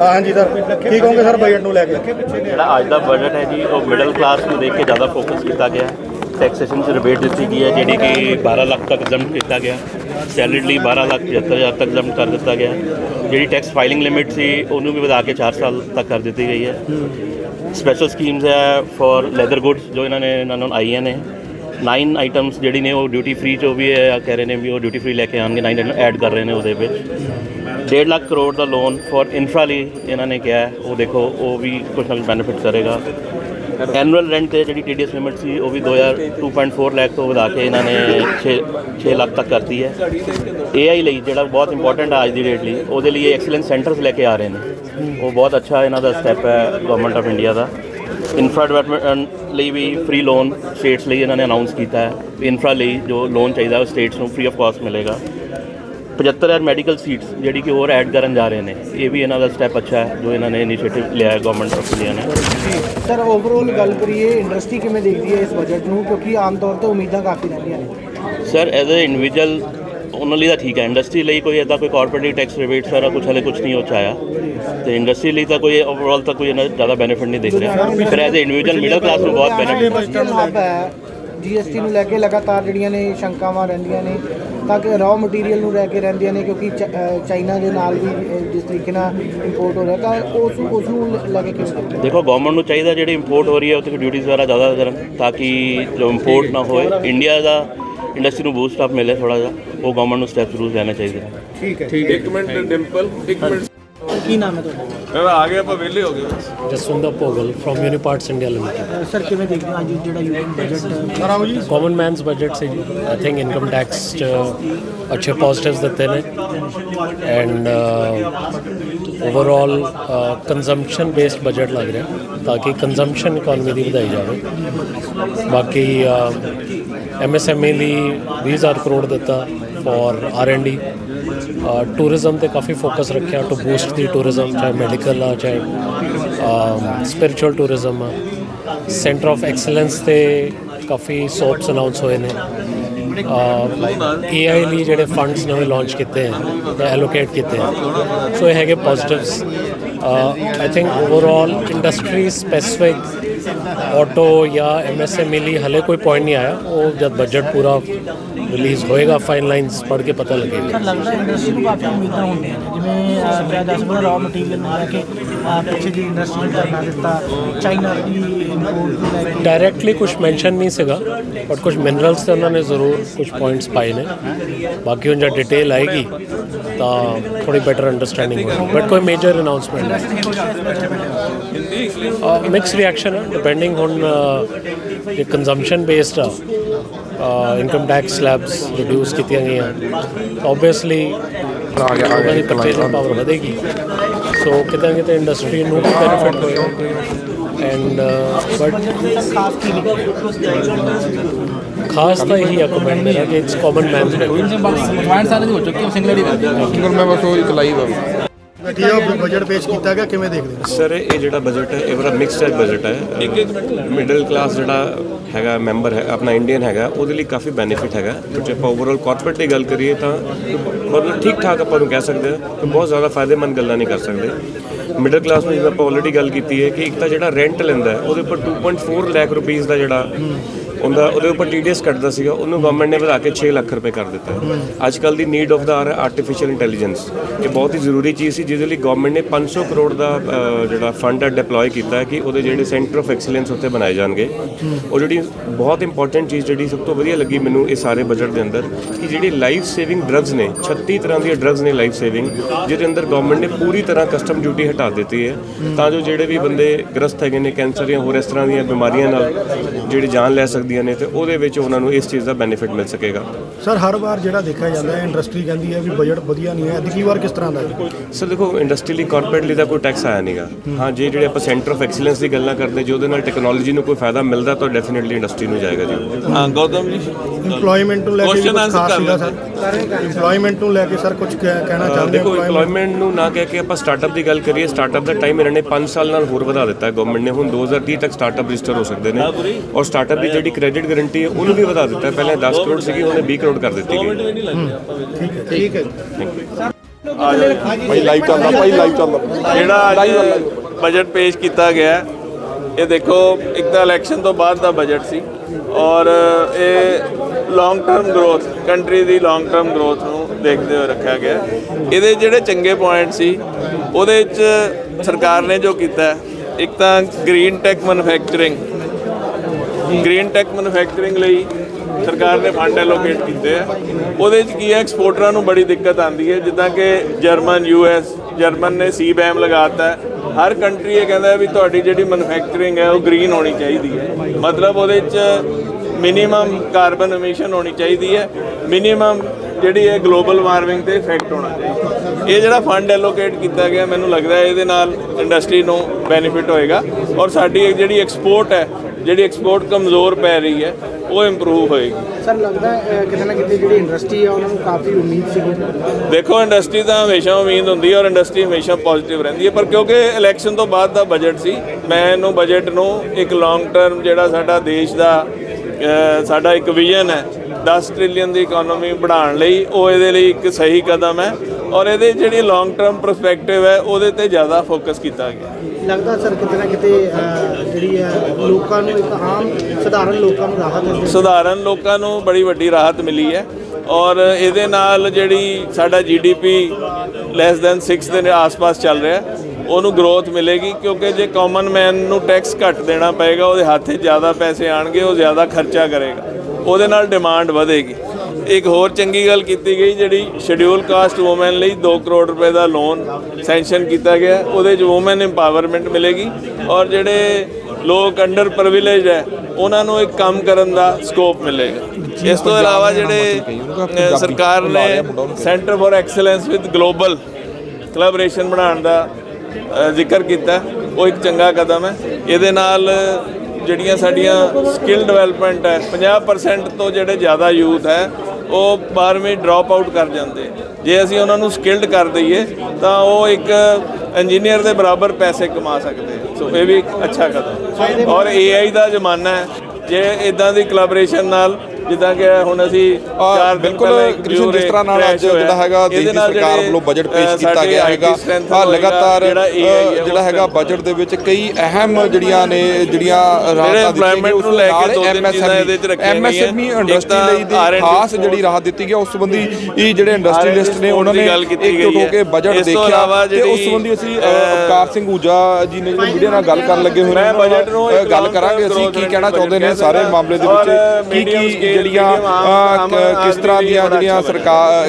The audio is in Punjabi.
ਹਾਂਜੀ ਸਰ ਕੀ ਕਹੋਗੇ ਸਰ ਬਜਟ ਨੂੰ ਲੈ ਕੇ? ਜਿਹੜਾ ਅੱਜ ਦਾ ਬਜਟ ਹੈ ਜੀ, ਉਹ ਮਿਡਲ ਕਲਾਸ ਨੂੰ ਦੇਖ ਕੇ ਜ਼ਿਆਦਾ ਫੋਕਸ ਕੀਤਾ ਗਿਆ। ਹੈ ਟੈਕਸੇਸ਼ਨ 'ਚ ਰਿਬੇਟ ਦਿੱਤੀ ਗਈ ਹੈ, ਜਿਹੜੀ ਕਿ 12 ਲੱਖ ਤੱਕ ਜੰਮ ਕੀਤਾ ਗਿਆ। ਸੈਲਰੀ ਲਈ 12 ਲੱਖ 75000 ਤੱਕ ਜੰਮ ਕਰ ਦਿੱਤਾ ਗਿਆ। ਜਿਹੜੀ ਟੈਕਸ ਫਾਈਲਿੰਗ ਲਿਮਿਟ ਸੀ, ਉਹਨੂੰ ਵੀ ਵਧਾ ਕੇ 4 ਸਾਲ ਤੱਕ ਕਰ ਦਿੱਤੀ ਗਈ ਹੈ। ਸਪੈਸ਼ਲ ਸਕੀਮਸ ਹੈ ਫॉर ਲੈਦਰ ਗੁੱਡਸ ਜੋ ਇਹਨਾਂ ਨੇ ਇਹਨਾਂ ਨੂੰ ਆਈਆਂ ਨੇ। 9 ਆਈਟਮਸ ਜਿਹੜੀ ਨੇ ਉਹ ਡਿਊਟੀ ਫ੍ਰੀ ਚ ਵੀ ਹੈ ਕਹਿ ਰਹੇ ਨੇ ਵੀ ਉਹ ਡਿਊਟੀ ਫ੍ਰੀ ਲੈ ਕੇ ਆਣਗੇ 9 ਆਈਟਮ ਐਡ ਕਰ ਰਹੇ ਨੇ ਉਹਦੇ ਵਿੱਚ। 1.5 ਲੱਖ ਕਰੋੜ ਦਾ ਲੋਨ ਫॉर ਇਨਫਰਾ ਲਈ ਇਹਨਾਂ ਨੇ ਕਿਹਾ ਉਹ ਦੇਖੋ, ਉਹ ਵੀ ਕੁਝ ਨਾ ਕੁਝ ਬੈਨੀਫਿਟ ਕਰੇਗਾ। ਐਨੂਅਲ ਰੈਂਟ ਤੇ ਜਿਹੜੀ ਟੀਡੀਐਸ ਲਿਮਿਟ ਸੀ, ਉਹ ਵੀ 2000 2.4 ਲੱਖ ਤੋਂ ਵਧਾ ਕੇ ਇਹਨਾਂ ਨੇ 6 6 ਲੱਖ ਤੱਕ ਕਰਤੀ ਹੈ। AI ਲਈ ਜਿਹੜਾ ਬਹੁਤ ਇੰਪੋਰਟੈਂਟ ਹੈ ਅੱਜ ਦੀ ਡੇਟ ਲਈ, ਉਹਦੇ ਲਈ ਐਕਸਲੈਂਸ ਸੈਂਟਰਸ ਲੈ ਕੇ ਆ ਰਹੇ ਨੇ। ਉਹ ਬਹੁਤ ਅੱਛਾ ਇਹਨਾਂ ਦਾ ਸਟੈਪ ਹੈ ਗਵਰਨਮੈਂਟ ਆਫ ਇੰਡੀਆ ਦਾ। ਇਨਫਰਾ ਡਿਵੈਲਪਮੈਂਟ ਲਈ ਵੀ ਫ੍ਰੀ ਲੋਨ ਸਟੇਟਸ ਲਈ ਇਹਨਾਂ ਨੇ ਅਨਾਉਂਸ ਕੀਤਾ ਹੈ। ਇਨਫਰਾ ਲਈ ਜੋ ਲੋਨ ਚਾਹੀਦਾ, ਉਹ ਸਟੇਟਸ ਨੂੰ ਫ੍ਰੀ ਆਫ ਕਾਸਟ ਮਿਲੇਗਾ। 75000 ਮੈਡੀਕਲ ਸੀਟਸ ਜਿਹੜੀ ਕਿ ਹੋਰ ਐਡ ਕਰਨ ਜਾ ਰਹੇ ਨੇ। ਇਹ ਵੀ ਇਹਨਾਂ ਦਾ ਸਟੈਪ ਅੱਛਾ ਹੈ ਜੋ ਇਹਨਾਂ ਨੇ ਇਨੀਸ਼ੀਏਟਿਵ ਲਿਆ ਹੈ ਗਵਰਨਮੈਂਟ ਆਫ ਇੰਡੀਆ ਨੇ। ਸਰ ਓਵਰਆਲ ਗੱਲ ਕਰੀਏ ਇੰਡਸਟਰੀ ਕਿਵੇਂ ਦੇਖਦੀ ਹੈ ਇਸ ਬਜਟ ਨੂੰ? ਕਿਉਂਕਿ ਆਮ ਤੌਰ ਤੇ ਉਮੀਦਾਂ ਕਾਫੀ ਰਹਿੰਦੀਆਂ ਨੇ। ਸਰ ਐਜ਼ ਅ ਇੰਡੀਵਿਜੂਅਲ ਉਹਨਾਂ ਲਈ ਤਾਂ ਠੀਕ ਹੈ। ਇੰਡਸਟਰੀ ਲਈ ਕੋਈ ਐਦਾ ਕੋਈ ਕਾਰਪੋਰੇਟ ਟੈਕਸ ਰਿਬੇਟ ਸਾਰਾ ਕੁਝ ਹਲੇ ਕੁਝ ਨਹੀਂ ਹੋ ਚਾਇਆ ਤੇ ਇੰਡਸਟਰੀ ਲਈ ਤਾਂ ਕੋਈ ਓਵਰਆਲ ਤਾਂ ਕੋਈ ਇਹਨਾਂ ਜ਼ਿਆਦਾ ਬੈਨੀਫਿਟ ਨਹੀਂ ਦਿਖ ਰਿਹਾ। ਪਰ as a individual middle class ਨੂੰ ਬਹੁਤ ਬੈਨੀਫਿਟ ਹੈ। ਜੀਐਸਟੀ ਨੂੰ ਲੈ ਕੇ ਲਗਾਤਾਰ ਜਿਹੜੀਆਂ ਨੇ ਸ਼ੰਕਾਵਾਂ ਰਹਿੰਦੀਆਂ ਨੇ। ਤਾਂ ਕਿ ਰਾਅ ਮਟੀਰੀਅਲ ਨੂੰ ਲੈ ਕੇ ਰਹਿੰਦੀਆਂ ਨੇ ਕਿਉਂਕਿ ਚਾਈਨਾ ਦੇ ਨਾਲ ਵੀ ਜਿਸ ਤਰੀਕੇ ਨਾਲ ਇੰਪੋਰਟ ਹੋ ਰਿਹਾ ਤਾਂ ਉਸ ਉਸ ਨੂੰ ਲੈ ਕੇ ਹੋ? ਦੇਖੋ ਗਵਰਨਮੈਂਟ ਨੂੰ ਚਾਹੀਦਾ ਜਿਹੜੀ ਇੰਪੋਰਟ ਹੋ ਰਹੀ ਹੈ ਤੇ ਡਿਊਟੀਜ਼ ਵਗੈਰਾ ਜ਼ਿਆਦਾ ਕਰਨ ਤਾਂ ਕਿ ਜੋ ਇੰਪੋਰਟ ਨਾ ਹੋਏ। ਇੰਡੀਆ ਦਾ ਇੰਡਸਟਰੀ ਨੂੰ ਬੂਸਟ ਅਪ ਮਿਲੇ ਥੋੜਾ ਜਿਹਾ ਉਹ ਗਵਰਨਮੈਂਟ ਨੂੰ ਸਟੈਪ ਜ਼ਰੂਰ ਲੈਣੇ ਚਾਹੀਦੇ ਨੇ। ਇੱਕ ਮਿੰਟ ਡਿੰਪਲ ਇੱਕ ਮਿੰਟ। ਕੀ ਨਾਮ ਹੈ ਤੁਹਾਡਾ? ਮੈਂ ਆ ਗਿਆ ਆਪਾਂ ਵਿਹਲੇ ਹੋ ਗਏ ਬਸ। Jaswinder Bhogal Uniparts India Limited. ਅ, ਸਰ ਕਿਵੇਂ ਦੇਖਦੇ ਹੋ ਅੱਜ ਜਿਹੜਾ union budget common man's budget C I think income tax ਚ ਅੱਛੇ ਪੋਜ਼ਿਟਿਵਸ ਦਿੱਤੇ ਨੇ। And overall consumption based budget ਲੱਗ ਰਿਹਾ ਤਾਂ ਕਿ ਕੰਜ਼ੰਪਸ਼ਨ ਇਕਨੋਮੀ ਦੀ ਵਧਾਈ ਜਾਵੇ। ਬਾਕੀ ਐਮਐਸਐਮਈ ਲਈ 20000 ਕਰੋੜ ਦਿੱਤਾ ਫॉर ਆਰ&ਡੀ ਟੂਰਿਜ਼ਮ ਤੇ ਕਾਫੀ ਫੋਕਸ ਰੱਖਿਆ ਟੂ ਬੂਸਟ ਦੀ ਟੂਰਿਜ਼ਮ ਚਾਹੇ ਮੈਡੀਕਲ ਆ, ਚਾਹੇ ਸਪਿਰਚੁਅਲ ਟੂਰਿਜ਼ਮ ਆ। ਸੈਂਟਰ ਆਫ ਐਕਸਲੈਂਸ ਤੇ ਕਾਫੀ ਸੋਪਸ ਅਨਾਉਂਸ ਹੋਏ ਨੇ। ਏਆਈ ਲਈ ਜਿਹੜੇ ਫੰਡਸ ਨਵੇਂ ਲਾਂਚ ਕੀਤੇ ਹਨ ਜਾਂ ਐਲੋਕੇਟ ਕੀਤੇ ਹਨ ਸੋ ਇਹ ਹੈਗੇ positives I think overall industry specific auto ਜਾਂ ਐਮਐਸਐਮਈ ਲਈ ਹਲੇ ਕੋਈ ਪੁਆਇੰਟ ਨਹੀਂ ਆਇਆ। ਉਹ ਜਦ ਬਜਟ ਪੂਰਾ ਰਿਲੀਜ਼ ਹੋਏਗਾ ਫਾਈਨ ਲਾਈਨਸ ਪੜ੍ਹ ਕੇ ਪਤਾ ਲੱਗੇਗਾ। ਲੱਗਦਾ ਇੰਡਸਟਰੀ ਨੂੰ ਕਾਫੀ ਉਮੀਦਾਂ ਹੁੰਦੀਆਂ ਨੇ ਜਿਵੇਂ ਅ, ਮੈਂ ਦੱਸ ਬਣਾ ਰਾਅ ਮਟੀਰੀਅਲ ਨੂੰ ਲੈ ਕੇ ਅ, ਪਿੱਛੇ ਦੀ ਇੰਡਸਟਰੀ ਨੂੰ ਕਰਨਾ ਦਿੱਤਾ ਚਾਈਨਾ ਦੀ ਇੰਪੋਰਟ ਨੂੰ ਲੈ ਕੇ। ਡਾਇਰੈਕਟਲੀ ਕੁਝ ਮੈਂਸ਼ਨ ਨਹੀਂ ਸੀਗਾ ਬਟ ਕੁਝ ਮਿਨਰਲਸ ਤੇ ਉਹਨਾਂ ਨੇ ਜ਼ਰੂਰ ਕੁਝ ਪੁਆਇੰਟਸ ਪਾਏ ਨੇ। ਬਾਕੀ ਹੁਣ ਜਦ ਡਿਟੇਲ ਆਏਗੀ ਤਾਂ ਥੋੜੀ ਬੈਟਰ ਅੰਡਰਸਟੈਂਡਿੰਗ ਹੋਏਗੀ। ਬਟ ਕੋਈ ਮੇਜਰ ਅਨਾਉਂਸਮੈਂਟ ਨਹੀਂ। ਮਿਕਸ ਰਿਐਕਸ਼ਨ ਹੈ ਡਿਪੈਂਡਿੰਗ ਹੁਣ ਅ, ਜੇ ਕੰਜ਼ੰਪਸ਼ਨ ਬੇਸਡ ਆ ਇਨਕਮ ਟੈਕਸ ਸਲੈਬਸ ਰਿਡਿਊਸ ਕੀਤੀਆਂ ਗਈਆਂ। ਆਬਵੀਅਸਲੀ ਆ ਗਿਆ ਦੀ ਪਰਚੇਜ਼ਿੰਗ ਪਾਵਰ ਵਧੇਗੀ। ਸੋ ਕਿਤੇ ਨਾ ਕਿਤੇ ਇੰਡਸਟਰੀ ਨੂੰ ਵੀ ਬੈਨੀਫਿਟ ਹੋਏਗਾ। ਐਂਡ ਬਟ ਖਾਸ ਕੀ ਖਾਸ ਤਾਂ ਇਹੀ ਆ ਕਮੈਂਟ ਮੇਰਾ ਕਿ ਇਟਸ ਕਾਮਨ ਮੈਨ ਪੁਆਇੰਟ ਸਾਰੇ ਦੀ ਹੋ ਚੁੱਕੀ ਹੈ ਸਿੰਗਲਰੀ ਸਿੰਗਲ ਮੈਂ ਬਸ ਉਹ ਇੱਕ ਲਾਈਵ ਆ। ਕੀ ਆ ਬਜਟ ਪੇਸ਼ ਕੀਤਾ ਗਿਆ ਕਿਵੇਂ ਦੇਖਦੇ ਹੋ? ਸਰ ਇਹ ਜਿਹੜਾ ਬਜਟ ਹੈ ਇਹ ਬੜਾ ਮਿਕਸਡ ਬਜਟ ਹੈ। ਮਿਡਲ ਕਲਾਸ ਜਿਹੜਾ ਹੈਗਾ ਮੈਂਬਰ ਹੈ ਆਪਣਾ ਇੰਡੀਅਨ ਹੈਗਾ ਉਹਦੇ ਲਈ ਕਾਫੀ ਬੈਨੀਫਿਟ ਹੈਗਾ। ਜੇ ਆਪਾਂ ਓਵਰਆਲ ਕਾਰਪੋਰੇਟ ਦੀ ਗੱਲ ਕਰੀਏ ਤਾਂ ਮਤਲਬ ਠੀਕ ਠਾਕ ਆਪਾਂ ਨੂੰ ਕਹਿ ਸਕਦੇ ਹਾਂ ਕਿ ਬਹੁਤ ਜ਼ਿਆਦਾ ਫਾਇਦੇਮੰਦ ਗੱਲਾਂ ਨਹੀਂ ਕਰ ਸਕਦੇ। ਮਿਡਲ ਕਲਾਸ ਨੂੰ ਜਿਵੇਂ ਆਪਾਂ ਆਲਰੇਡੀ ਗੱਲ ਕੀਤੀ ਹੈ ਕਿ ਇੱਕ ਤਾਂ ਜਿਹੜਾ ਰੈਂਟ ਲੈਂਦਾ ਹੈ, ਉਹਦੇ ਉੱਪਰ 2.4 ਲੱਖ ਰੁਪਈਸ ਦਾ ਜਿਹੜਾ ਉਹਦਾ ਉਹਦੇ ਉੱਪਰ ਟੀਡੀਐਸ ਕੱਟਦਾ ਸੀਗਾ, ਉਹਨੂੰ ਗਵਰਨਮੈਂਟ ਨੇ ਵਧਾ ਕੇ 6 ਲੱਖ ਰੁਪਏ ਕਰ ਦਿੱਤਾ। ਅੱਜ ਕੱਲ ਦੀ ਨੀਡ ਆਫ ਦਾ ਆਰ ਆਰਟੀਫੀਸ਼ੀਅਲ ਇੰਟੈਲੀਜੈਂਸ ਇਹ ਬਹੁਤ ਹੀ ਜ਼ਰੂਰੀ ਚੀਜ਼ ਸੀ, ਜਿਹਦੇ ਲਈ ਗਵਰਨਮੈਂਟ ਨੇ 500 ਕਰੋੜ ਦਾ ਜਿਹੜਾ ਫੰਡ ਹੈ ਡਿਪਲੋਏ ਕੀਤਾ ਹੈ ਕਿ ਉਹਦੇ ਜਿਹੜੇ ਸੈਂਟਰ ਆਫ ਐਕਸੀਲੈਂਸ ਉੱਥੇ ਬਣਾਏ ਜਾਣਗੇ। ਉਹ ਜਿਹੜੀ ਬਹੁਤ ਇੰਪੋਰਟੈਂਟ ਚੀਜ਼ ਜਿਹੜੀ ਸਭ ਤੋਂ ਵਧੀਆ ਲੱਗੀ ਮੈਨੂੰ ਇਹ ਸਾਰੇ ਬਜਟ ਦੇ ਅੰਦਰ, ਕਿ ਜਿਹੜੀ ਲਾਈਫ ਸੇਵਿੰਗ ਡਰੱਗਸ ਨੇ 36 ਤਰ੍ਹਾਂ ਦੀਆਂ ਡਰੱਗਸ ਨੇ ਲਾਈਫ ਸੇਵਿੰਗ ਜਿਹਦੇ ਅੰਦਰ ਗਵਰਨਮੈਂਟ ਨੇ ਪੂਰੀ ਤਰ੍ਹਾਂ ਕਸਟਮ ਡਿਊਟੀ ਹਟਾ ਦਿੱਤੀ ਹੈ। ਤਾਂ ਜੋ ਜਿਹੜੇ ਵੀ ਬੰਦੇ ਗ੍ਰਸਤ ਹੈਗੇ ਨੇ ਕੈਂਸਰ ਜਾਂ ਹੋਰ ਇਸ ਤਰ੍ਹਾਂ ਦੀਆਂ ਬਿਮਾਰੀਆਂ ਨਾਲ ਜਿਹੜੇ ਜਾਨ ਲੈ ਸਕਦੇ ਸਕਦੀਆਂ ਨੇ ਤੇ ਉਹਦੇ ਵਿੱਚ ਉਹਨਾਂ ਨੂੰ ਇਸ ਚੀਜ਼ ਦਾ ਬੈਨੀਫਿਟ ਮਿਲ ਸਕੇਗਾ। ਸਰ ਹਰ ਵਾਰ ਜਿਹੜਾ ਦੇਖਿਆ ਜਾਂਦਾ ਹੈ ਇੰਡਸਟਰੀ ਕਹਿੰਦੀ ਹੈ ਵੀ ਬਜਟ ਵਧੀਆ ਨਹੀਂ ਹੈ। ਅਦਕੀ ਵਾਰ ਕਿਸ ਤਰ੍ਹਾਂ ਦਾ ਹੈ? ਸਰ ਦੇਖੋ ਇੰਡਸਟਰੀ ਲਈ ਕਾਰਪੋਰੇਟ ਲਈ ਤਾਂ ਕੋਈ ਟੈਕਸ ਆਇਆ ਨਹੀਂਗਾ ਹਾਂ ਜੇ ਜਿਹੜੇ ਆਪਾਂ ਸੈਂਟਰ ਆਫ ਐਕਸਲੈਂਸ ਦੀ ਗੱਲਾਂ ਕਰਦੇ ਜੇ ਉਹਦੇ ਨਾਲ ਟੈਕਨੋਲੋਜੀ ਨੂੰ ਕੋਈ ਫਾਇਦਾ ਮਿਲਦਾ ਤਾਂ ਡੈਫੀਨਿਟਲੀ ਇੰਡਸਟਰੀ ਨੂੰ ਜਾਏਗਾ ਜੀ। ਹਾਂ ਗੌਤਮ ਜੀ। ਇੰਪਲੋਇਮੈਂਟ ਨੂੰ ਲੈ ਕੇ ਕੁਝ ਖਾਸ ਸੀਗਾ। ਸਰ। ਇੰਪਲੋਇਮੈਂਟ ਨੂੰ ਲੈ ਕੇ ਸਰ ਕੁਝ ਕਹਿਣਾ ਚਾਹੁੰਦੇ ਦੇਖੋ ਹੋ EMPLOYMENT ਨੂੰ ਨਾ ਕਹਿ ਕੇ ਆਪਾਂ ਸਟਾਰਟਅਪ ਦੀ ਗੱਲ ਕਰੀਏ ਸਟਾਰਟਅਪ ਦਾ ਟਾਈਮ ਇਹਨਾਂ ਨੇ 5 ਸਾਲ ਨਾਲ ਹੋਰ ਵਧਾ ਦਿੱਤਾ। ਹੈ ਗਵਰਨਮੈਂਟ ਨੇ ਹੁਣ 2030 ਤੱਕ ਸਟਾਰਟਅਪ ਰਜਿਸਟਰ ਹੋ ਸਕਦੇ ਨੇ। ਔਰ ਸਟਾਰਟਅਪ ਦੀ ਜਿਹੜੀ ਕ੍ਰੈਡਿਟ ਗਾਰੰਟੀ ਹੈ ਉਹਨੂੰ ਵੀ ਵਧਾ ਦਿੱਤਾ। ਹੈ ਪਹਿਲਾਂ 10 ਕਰੋੜ ਸੀਗੀ ਉਹਨੇ 20 ਕਰੋੜ ਕਰ ਦਿੱਤੀ ਗਈ। ਠੀਕ ਹੈ ਠੀਕ ਹੈ। ਭਾਈ ਲਾਈਵ ਚੱਲਦਾ ਭਾਈ ਲਾਈਵ ਚੱਲਦਾ। ਜਿਹੜਾ ਅੱਜ ਬਜਟ ਪੇਸ਼ ਕੀਤਾ ਗਿਆ ਹੈ, ਇਹ ਦੇਖੋ ਇੱਕ ਤਾਂ ਇਲੈਕਸ਼ਨ ਤੋਂ ਬਾਅਦ ਦਾ ਬਜਟ ਸੀ ਔਰ ਇਹ ਲੌਂਗ ਟਰਮ ਗਰੋਥ ਕੰਟਰੀ ਦੀ ਲੌਂਗ ਟਰਮ ਗਰੋਥ ਨੂੰ ਦੇਖਦੇ ਹੋਏ ਰੱਖਿਆ ਗਿਆ ਹੈ। ਇਹਦੇ ਜਿਹੜੇ ਚੰਗੇ ਪੁਆਇੰਟ ਸੀ ਉਹਦੇ ਵਿੱਚ ਸਰਕਾਰ ਨੇ ਜੋ ਕੀਤਾ ਹੈ, ਇੱਕ ਤਾਂ green tech manufacturing green tech manufacturing ਲਈ ਸਰਕਾਰ ਨੇ ਫੰਡ ਐਲੋਕੇਟ ਕੀਤੇ ਆ। ਉਹਦੇ ਚ ਕੀ ਹੈ ਐਕਸਪੋਰਟਰਾਂ ਨੂੰ ਬੜੀ ਦਿੱਕਤ ਆਉਂਦੀ ਹੈ। ਜਿੱਦਾਂ ਕਿ ਜਰਮਨ ਯੂਐਸ ਜਰਮਨ ਨੇ ਸੀ ਬੈਮ ਲਗਾਤਾ ਹੈ। ਹਰ ਕੰਟਰੀ ਇਹ ਕਹਿੰਦਾ ਵੀ ਤੁਹਾਡੀ ਜਿਹੜੀ ਮੈਨੂਫੈਕਚਰਿੰਗ ਹੈ, ਉਹ ਗ੍ਰੀਨ ਹੋਣੀ ਚਾਹੀਦੀ ਹੈ। ਮਤਲਬ ਉਹਦੇ ਚ ਮਿਨੀਮਮ ਕਾਰਬਨ ਐਮਿਸ਼ਨ ਹੋਣੀ ਚਾਹੀਦੀ ਹੈ। ਮਿਨੀਮਮ ਜਿਹੜੀ ਹੈ ਗਲੋਬਲ ਵਾਰਮਿੰਗ ਤੇ ਇਫੈਕਟ ਹੋਣਾ ਚਾਹੀਦਾ ਇਹ ਜਿਹੜਾ ਫੰਡ ਐਲੋਕੇਟ ਕੀਤਾ ਗਿਆ, ਮੈਨੂੰ ਲੱਗਦਾ ਹੈ ਇਹਦੇ ਨਾਲ ਇੰਡਸਟਰੀ ਨੂੰ ਬੈਨੀਫਿਟ ਹੋਏਗਾ। ਔਰ ਸਾਡੀ ਜਿਹੜੀ ਐਕਸਪੋਰਟ ਹੈ ਜਿਹੜੀ ਐਕਸਪੋਰਟ ਕਮਜ਼ੋਰ ਪੈ ਰਹੀ ਹੈ ਉਹ ਇੰਪਰੂਵ ਹੋਏਗੀ। ਸਰ ਲੱਗਦਾ ਕਿਤੇ ਨਾ ਕਿਤੇ ਜਿਹੜੀ ਇੰਡਸਟਰੀ ਹੈ ਉਹਨਾਂ ਨੂੰ ਕਾਫੀ ਉਮੀਦ ਸੀਗੀ। ਦੇਖੋ ਇੰਡਸਟਰੀ ਤਾਂ ਹਮੇਸ਼ਾ ਉਮੀਦ ਹੁੰਦੀ ਹੈ ਔਰ ਇੰਡਸਟਰੀ ਹਮੇਸ਼ਾ ਪੋਜ਼ਿਟਿਵ ਰਹਿੰਦੀ ਹੈ ਪਰ ਕਿਉਂਕਿ ਇਲੈਕਸ਼ਨ ਤੋਂ ਬਾਅਦ ਦਾ ਬਜਟ ਸੀ ਮੈਂ ਇਹਨੂੰ ਬਜਟ ਨੂੰ ਇੱਕ ਲੌਂਗ ਟਰਮ ਜਿਹੜਾ ਸਾਡਾ ਦੇਸ਼ ਦਾ ਸਾਡਾ ਇੱਕ ਵਿਜ਼ਨ ਹੈ 10 ਟ੍ਰਿਲੀਅਨ ਦੀ ਇਕਨੋਮੀ ਬਣਾਉਣ ਲਈ ਉਹ ਇਹਦੇ ਲਈ ਇੱਕ ਸਹੀ ਕਦਮ ਹੈ ਔਰ ਇਹਦੇ ਜਿਹੜੀ ਲੌਂਗ ਟਰਮ ਪਰਸਪੈਕਟਿਵ ਹੈ ਉਹਦੇ ਤੇ ਜ਼ਿਆਦਾ ਫੋਕਸ ਕੀਤਾ ਗਿਆ। ਲੱਗਦਾ ਸਰ ਕਿਤੇ ਨਾ ਕਿਤੇ ਜਿਹੜੀ ਹੈ ਲੋਕਾਂ ਨੂੰ ਇੱਕ ਆਮ ਸਧਾਰਨ ਲੋਕਾਂ ਨੂੰ ਰਾਹਤ ਹੈ। ਸਧਾਰਨ ਲੋਕਾਂ ਨੂੰ ਬੜੀ ਵੱਡੀ ਰਾਹਤ ਮਿਲੀ ਹੈ ਔਰ ਇਹਦੇ ਨਾਲ ਜਿਹੜੀ ਸਾਡਾ ਜੀਡੀਪੀ ਲੈਸ ਦੈਨ 6 ਦੇ ਆਸ-ਪਾਸ ਚੱਲ ਰਿਹਾ ਹੈ, ਉਹਨੂੰ ਗਰੋਥ ਮਿਲੇਗੀ ਕਿਉਂਕਿ ਜੇ ਕਾਮਨ ਮੈਨ ਨੂੰ ਟੈਕਸ ਘੱਟ ਦੇਣਾ ਪਏਗਾ ਉਹਦੇ ਹੱਥ 'ਚ ਜ਼ਿਆਦਾ ਪੈਸੇ ਆਣਗੇ ਉਹ ਜ਼ਿਆਦਾ ਖਰਚਾ ਕਰੇਗਾ ਉਹਦੇ ਨਾਲ ਡਿਮਾਂਡ ਵਧੇਗੀ। ਇੱਕ ਹੋਰ ਚੰਗੀ ਗੱਲ ਕੀਤੀ ਗਈ ਜਿਹੜੀ ਸ਼ਡਿਊਲ ਕਾਸਟ ਔਮਨ ਲਈ 2 ਕਰੋੜ ਰੁਪਏ ਦਾ ਲੋਨ ਸੈਂਕਸ਼ਨ ਕੀਤਾ ਗਿਆ। ਉਹਦੇ 'ਚ ਔਮਨ ਇੰਪਾਵਰਮੈਂਟ ਮਿਲੇਗੀ ਔਰ ਜਿਹੜੇ ਲੋਕ ਅੰਡਰ ਪ੍ਰਿਵਿਲੇਜ ਹੈ ਉਹਨਾਂ ਨੂੰ ਇੱਕ ਕੰਮ ਕਰਨ ਦਾ ਸਕੋਪ ਮਿਲੇਗਾ। ਇਸ ਤੋਂ ਇਲਾਵਾ ਜਿਹੜੇ ਸਰਕਾਰ ਨੇ centre for excellence with global collaboration ਬਣਾਉਣ ਦਾ ਜ਼ਿਕਰ ਕੀਤਾ। ਉਹ ਇੱਕ ਚੰਗਾ ਕਦਮ ਹੈ। ਇਹਦੇ ਨਾਲ ਜਿਹੜੀਆਂ ਸਾਡੀਆਂ ਸਕਿੱਲ ਡਿਵੈਲਪਮੈਂਟ ਹੈ 50% ਤੋਂ ਜਿਹੜੇ ਜ਼ਿਆਦਾ ਯੂਥ ਹੈ ਉਹ 12ਵੀਂ ਡ੍ਰੌਪ ਆਊਟ ਕਰ ਜਾਂਦੇ। ਜੇ ਅਸੀਂ ਉਹਨਾਂ ਨੂੰ ਸਕਿਲਡ ਕਰ ਦਈਏ, ਤਾਂ ਉਹ ਇੱਕ ਇੰਜੀਨੀਅਰ ਦੇ ਬਰਾਬਰ ਪੈਸੇ ਕਮਾ ਸਕਦੇ ਸੋ ਇਹ ਵੀ ਇੱਕ ਅੱਛਾ ਕਦਮ। ਹੈ। ਔਰ AI ਦਾ ਜ਼ਮਾਨਾ ਹੈ। ਜੇ ਇਦਾਂ ਦੀ ਕੋਲੈਬੋਰੇਸ਼ਨ ਨਾਲ ਜਿੱਦਾਂ ਕਿ ਹੁਣ ਅਸੀਂ ਚਾਰ ਬਿਲਕੁਲ ਕ੍ਰਿਸ਼ਨ ਜਿਸ ਤਰ੍ਹਾਂ ਨਾਲ ਅੱਜ ਜਿਹੜਾ ਹੈਗਾ ਦੇਸ਼ ਦੀ ਸਰਕਾਰ ਵੱਲੋਂ ਬਜਟ ਪੇਸ਼ ਕੀਤਾ ਗਿਆ ਹੈਗਾ। ਆ ਲਗਾਤਾਰ ਜਿਹੜਾ ਹੈਗਾ ਬਜਟ ਦੇ ਵਿੱਚ ਕਈ ਅਹਿਮ ਜਿਹੜੀਆਂ ਨੇ ਜਿਹੜੀਆਂ ਰਾਹਤਾਂ employment ਨੂੰ ਲੈ ਕੇ ਦੋ ਤਿੰਨ ਚੀਜ਼ਾਂ ਇਹਦੇ 'ਚ ਰੱਖੀਆਂ ਗਈਆਂ। ਐਮਐਸਐਮਈ ਇੰਡਸਟਰੀ ਲਈ ਖਾਸ ਜਿਹੜੀ ਰਾਹਤ ਦਿੱਤੀ ਗਈ ਉਸ ਸੰਬੰਧੀ ਇਹ ਜਿਹੜੇ ਇੰਡਸਟਰੀਲਿਸਟ ਨੇ ਉਹਨਾਂ ਨੇ ਗੱਲ ਕੀਤੀ ਇੱਕ ਹੋ। ਕੇ ਬਜਟ ਦੇਖਿਆ ਤੇ ਉਸ ਸੰਬੰਧੀ ਅਸੀਂ ਅ, ਅ, ਅਵਤਾਰ ਸਿੰਘ ਊਜਾ ਜੀ ਨੇ ਜਿਹੜੀ ਮੀਡੀਆ ਨਾਲ ਗੱਲ ਕਰਨ ਲੱਗੇ ਹੋਏ ਨੇ ਗੱਲ ਕਰਾਂਗੇ ਅਸੀਂ ਕੀ ਕਹਿਣਾ ਚਾਹੁੰਦੇ ਨੇ ਸਾਰੇ ਮਾਮਲੇ ਦੇ ਵਿੱਚ ਕੀ ਕੀ ਜਿਹੜੀਆਂ ਕਿਸ ਤਰ੍ਹਾਂ ਦੀਆਂ ਜਿਹੜੀਆਂ ਸਰਕਾਰ